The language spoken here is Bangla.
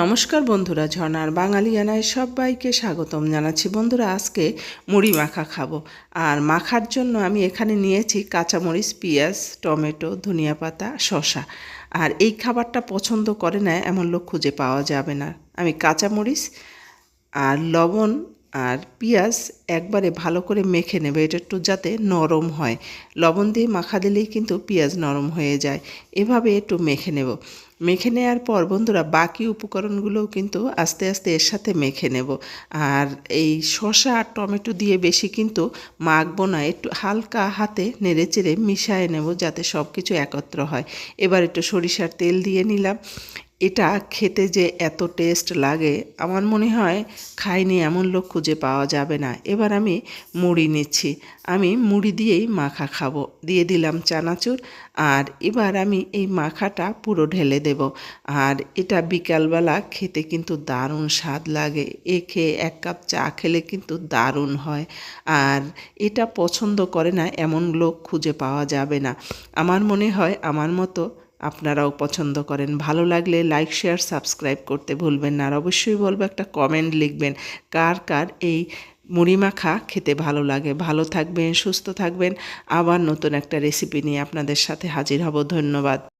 নমস্কার বন্ধুরা ঝর্নার বাঙালিয়ানায় সবাইকে স্বাগতম জানাচ্ছি। বন্ধুরা, আজকে মুড়ি মাখা খাব। আর মাখার জন্য আমি এখানে নিয়েছি কাঁচামরিচ, পেঁয়াজ, টমেটো, ধনিয়া পাতা শশা আর এই খাবারটা পছন্দ করে না, এমন লোক খুঁজে পাওয়া যাবে না। আমি কাঁচামরিচ আর লবণ আর পেঁয়াজ একবারে ভালো করে মেখে নেবে, এটা একটু যাতে নরম হয়। লবণ দিয়ে মাখা দিলেই কিন্তু পেঁয়াজ নরম হয়ে যায়। এভাবে একটু মেখে নেব। মেখে নেওয়ার পর বন্ধুরা, বাকি উপকরণগুলোও কিন্তু আস্তে আস্তে এর সাথে মেখে নেব। আর এই শসা আর টমেটো দিয়ে বেশি কিন্তু মাখবো না, একটু হালকা হাতে নেড়ে চেড়ে মিশিয়ে নেব যাতে সব কিছু একত্র হয়। এবার একটু সরিষার তেল দিয়ে নিলাম। এটা খেতে যে এত টেস্ট লাগে, আমার মনে হয় খাইনি এমন লোক খুঁজে পাওয়া যাবে না। এবার আমি মুড়ি নিচ্ছি। আমি মুড়ি দিয়েই মাখা খাব। দিয়ে দিলাম চানাচুর আর এবার আমি এই মাখাটা পুরো ঢেলে দেব। আর এটা বিকালবেলা খেতে কিন্তু দারুণ স্বাদ লাগে। এ খেয়ে এক কাপ চা খেলে কিন্তু দারুণ হয়। আর এটা পছন্দ করে না এমন লোক খুঁজে পাওয়া যাবে না। আমার মনে হয়, আমার মতো আপনারাও পছন্দ করেন। ভালো লাগলে লাইক শেয়ার সাবস্ক্রাইব করতে ভুলবেন না। আর অবশ্যই বলব একটা কমেন্ট লিখবেন, কার কার এই মুড়ি মাখা খেতে ভালো লাগে? ভালো থাকবেন, সুস্থ থাকবেন। আবার নতুন একটা রেসিপি নিয়ে আপনাদের সাথে হাজির হব। ধন্যবাদ।